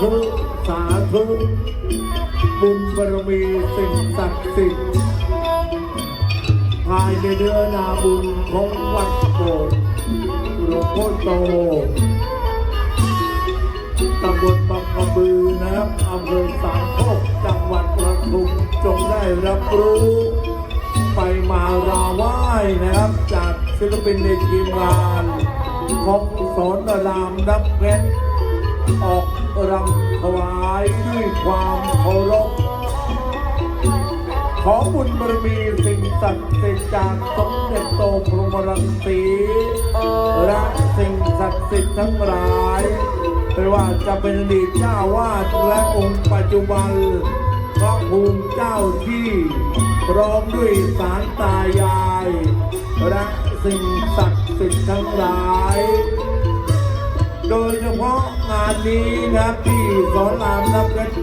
ธุสาธุบุญบารมีสิ่งศักดิ์สิทธิ์ภายในเดือนนาบุญของวัดโบสถ์หลวงพ่อโตตำบลบางกระบือนะครับอำเภอสามโคกจังหวัดประทุมจงได้รับรู้ ไปมาราไหว้นะครับ จากศิลปินในทีมงานของสอนรามดับเพชรออก รำถวายด้วยความเคารพ ขอบุญบารมีสิ่งศักดิ์สิทธิ์จากสมเด็จโตพรหมรังสีและสิ่งศักดิ์สิทธิ์ทั้งหลายไม่ว่าจะเป็นอดีตเจ้าวาดและองค์ปัจจุบันพระภูมิเจ้าที่พร้อมด้วยสารตายายและสิ่งศักดิ์สิทธิ์ทั้งหลาย โดยเฉพาะงานนี้นะครับที่สอนรามนับเพชร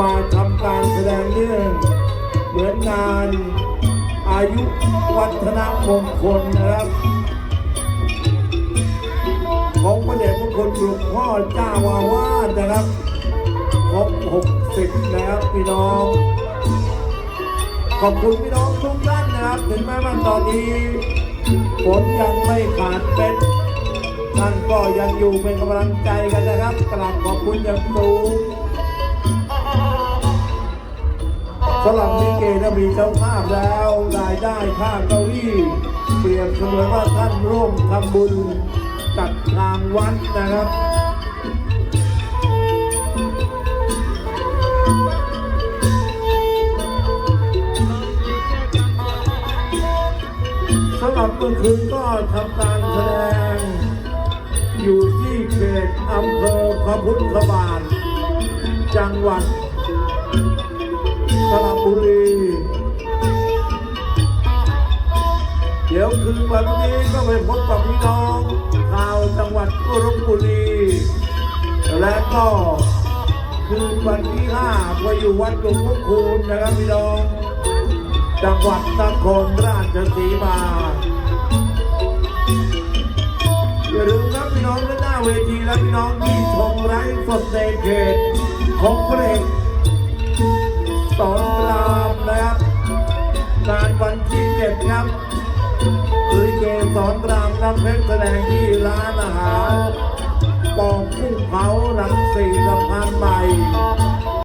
มาทำการแสดงเรื่องเหมือนงานอายุวัฒนมงคลนะครับของพระเดชพระคุณหลวงพ่อเจ้าวาวาดนะครับครบ60แล้วพี่น้อง ขอบคุณพี่น้องทุกท่านนะครับ ถึงแม้ว่าตอนนี้ฝนยังไม่ขาดเป็น ท่านก็ยังอยู่เป็นกำลังใจกันนะครับกราบขอบคุณอย่างสูงสำหรับลิเกถ้ามีเจ้าภาพแล้วรายได้ค่าเก้าอี้เปรียบเสมือนว่าท่านร่วมทำบุญกับทางวัดนะครับสำหรับเมื่อคืนก็ทำการแสดง อยู่ที่เขตอำเภอพระพุทธบาท จังหวัดสระบุรี เดี๋ยวคืนวันนี้ก็ไปพบกับพี่น้องชาวจังหวัดลบบุรี และก็คืนวันที่ห้าไปอยู่วัดหลวงพ่อคูณนะครับพี่น้อง จังหวัดนครราชสีมา และพี่น้องที่ชมไร้สดในเขตของเพลงสอนรามนะครับงานวันที่เจ็ดครับคือเกสอนรามน้ำเพชรแสดงที่ร้าน